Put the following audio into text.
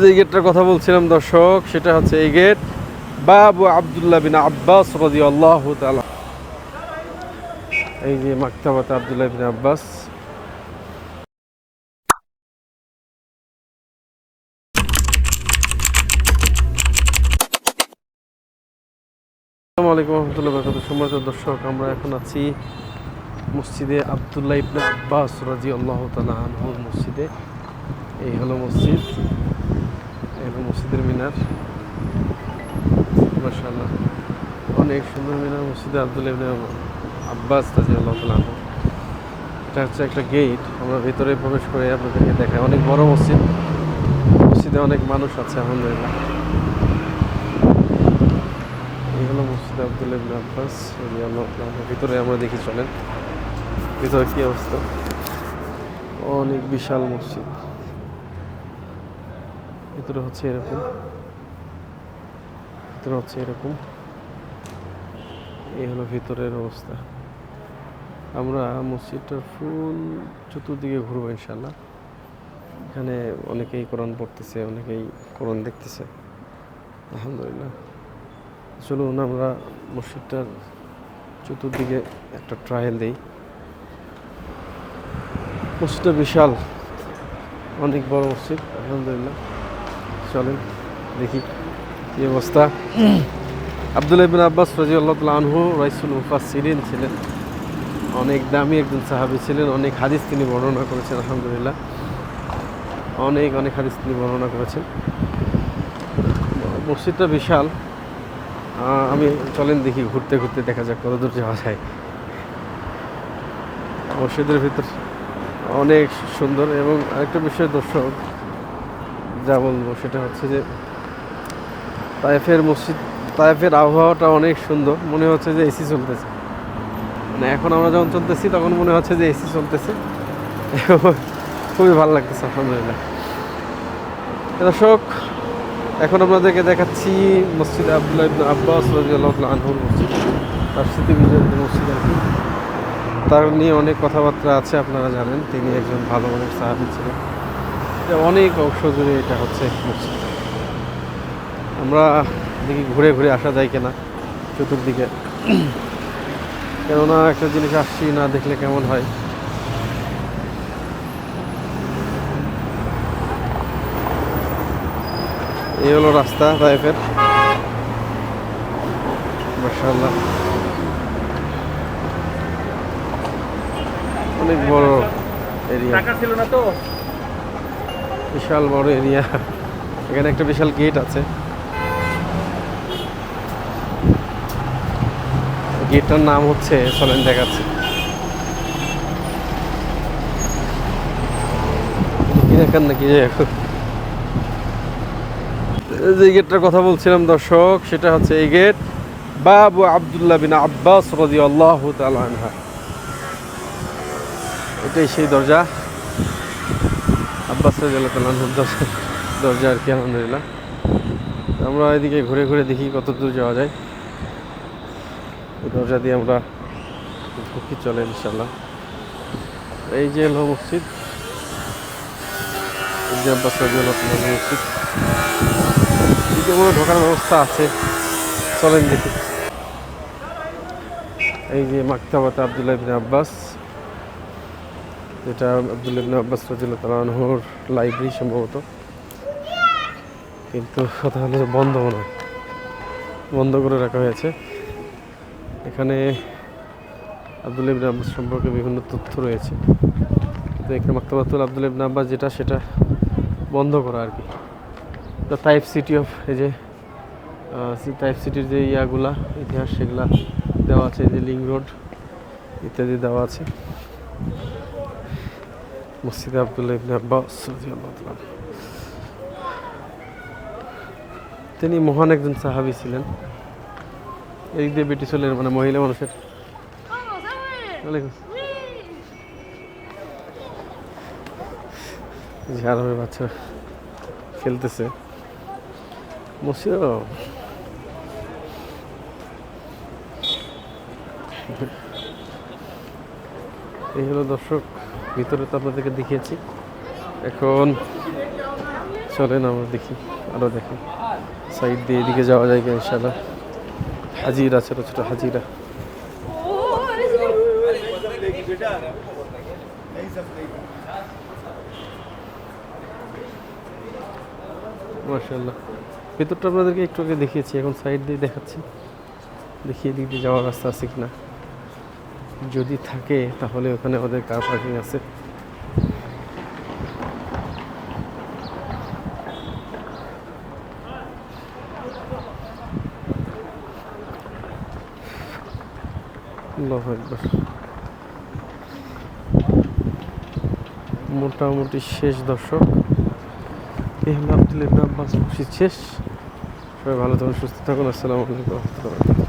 যে গেটটার কথা বলছিলাম, দর্শক, সেটা হচ্ছে এই গেট। বাবু আব্দুল্লাহ বিন আব্বাস রাদিয়াল্লাহু তাআলা। এই যে আব্দুল্লাহ বিন আব্বাস। আসসালামু আলাইকুম রহমতুল্লাহ বরকাত সম্মানিত দর্শক, আমরা এখন আছি মসজিদে আবদুল্লাহ ইবনে আব্বাস রাজি আল্লাহ তালা আনহুর মসজিদে। এই হলো মসজিদ। এই হলো মসজিদের মিনার। মাশাআল্লাহ। অনেক সুন্দর মিনার মসজিদে আবদুল্লাহ ইবনে আব্বাস রাজি আল্লাহ তালা এটা হচ্ছে একটা গেট আমরা ভিতরে প্রবেশ করে আপনাদেরকে দেখাই। অনেক বড় মসজিদ। মসজিদে অনেক মানুষ আছে, আলহামদুলিল্লাহ। এই হলো মসজিদ আবদুল্লাহ আব্বাস। ভিতরে আমরা দেখি, চলেন। ভিতরে কি অবস্থা? অনেক বিশাল মসজিদ। ভিতরে হচ্ছে এরকম। ভিতরে হচ্ছে এরকম। এই হলো ভিতরের অবস্থা। আমরা মসজিদটার ফুল চতুর্দিকে ঘুরবো ইনশাল্লাহ এখানে অনেকেই কোরআন পড়তেছে, অনেকেই কোরআন দেখতেছে। আলহামদুলিল্লাহ। চলুন আমরা মসজিদটার চতুর্দিকে একটা ট্রায়াল দিই। মসজিদটা বিশাল। অনেক বড় মসজিদ, আলহামদুলিল্লাহ। চলেন, দেখি কি অবস্থা। আবদুল্লাহ ইবিন আব্বাস রাজি আল্লাহ আনহু রাইসুল মুফাসিরিন ছিলেন। অনেক দামি একজন সাহাবি ছিলেন, অনেক হাদিস তিনি বর্ণনা করেছেন, আলহামদুলিল্লাহ। অনেক অনেক হাদিস তিনি বর্ণনা করেছেন। মসজিদটা বিশাল। আমি, চলেন দেখি, ঘুরতে ঘুরতে দেখা যাক কত দূর যাওয়া যায়। মসজিদের ভিতর অনেক সুন্দর এবং আরেকটা বিষয় দর্শক, যা বলব সেটা হচ্ছে যে তায়েফের মসজিদ তায়েফের আবহাওয়াটা অনেক সুন্দর, মনে হচ্ছে যে এসি চলতেছে। মানে এখন আমরা যখন চলতেছি তখন মনে হচ্ছে যে এসি চলতেছে। খুবই ভালো লাগতেছে, আলহামদুলিল্লাহ। দর্শক, এখন আপনাদেরকে দেখাচ্ছি মসজিদ আবদুল্লাহ আব্বাস তাআলা আনহুর মসজিদ। তার স্মৃতি বিজড়িত মসজিদ আর কি। তার নিয়ে অনেক কথাবার্তা আছে, আপনারা জানেন। তিনি একজন ভালো মানের সাহাবি ছিলেন। অনেক অংশ জুড়ে এটা হচ্ছে আমরা দেখি ঘুরে ঘুরে আসা যায় কিনা চতুর্দিকে। কেননা একটা জিনিস আসছি না দেখলে কেমন হয়? এই হলো রাস্তা তাইফের মাশাআল্লাহ। অনেক বড় এরিয়া ছিল না তো? বিশাল বড় এরিয়া এখানে একটা বিশাল গেট আছে। গেটটার নাম হচ্ছে চলেন দেখাচ্ছে। দেখান নাকি? যে গেটটার কথা বলছিলাম দর্শক সেটা হচ্ছে এই গেট। বাবু আব্দুল্লাহ বিন আব্বাস রাদিয়াল্লাহু আল্লাহ আনহা। এটাই সেই দরজা। আব্বাস দরজা। দরজা আর কি, আলহামদুলিল্লাহ। আমরা এদিকে ঘুরে ঘুরে দেখি কত দূর যাওয়া যায়। এই দরজা দিয়ে আমরা ঢুকি চলে ইনশাল্লাহ এই যে হলো মসজিদ। আব্বাস রাদিয়াল্লাহু তাআলা মসজিদ। এদিকে কোনো ঢোকার ব্যবস্থা আছে। চলেন দেখি। এই যে মাকতাবাত আবদুল্লাহ আব্বাস। এটা আবদুল্লাহ ইবিন আব্বাস রাজিল্লাহ তালানহুর লাইব্রেরি সম্ভবত। কিন্তু কথা হলো বন্ধ মনে বন্ধ করে রাখা হয়েছে। এখানে আব্দুল ইবিন আব্বাস সম্পর্কে বিভিন্ন তথ্য রয়েছে। কিন্তু এখানে মাকতাবাতুল আবদুল্লাহ ইবিন আব্বাস যেটা, সেটা বন্ধ করা আর কি। দ্য টাইপ সিটি অফ এই যে টাইপ সিটির যে ইয়াগুলা, ইতিহাস, সেগুলা দেওয়া আছে যে লিং রোড ইত্যাদি দেওয়া আছে। মসজিদে আবদুল্লাহ ইবনে আব্বাস তিনি মহান একজন সাহাবি ছিলেন এই দিয়ে বেটি চলেন মানে মহিলা মানুষের আরবের বাচ্চা খেলতেছে মসজিদ এই হলো দর্শক ভিতরে তো আপনাদেরকে দেখিয়েছি। এখন চলেন আমরা দেখি আরও দেখি। সাইড দিয়ে এদিকে যাওয়া যায় কি ইনশাল্লাহ হাজিরা ছোটো ছোটো হাজিরা। মার্শাল্লাহ ভেতরটা আপনাদেরকে একটু আগে দেখিয়েছি, এখন সাইড দিয়ে দেখাচ্ছি। দেখিয়ে দিকে যাওয়ার রাস্তা আছে কিনা। যদি থাকে, তাহলে ওখানে আমাদের কার পার্কিং আছে। মোটামুটি শেষ দর্শক। এই আব্দুল ইবনে শেষ। সবাই ভালো থাকুন, সুস্থ থাকুন। আসসালামু আলাইকুম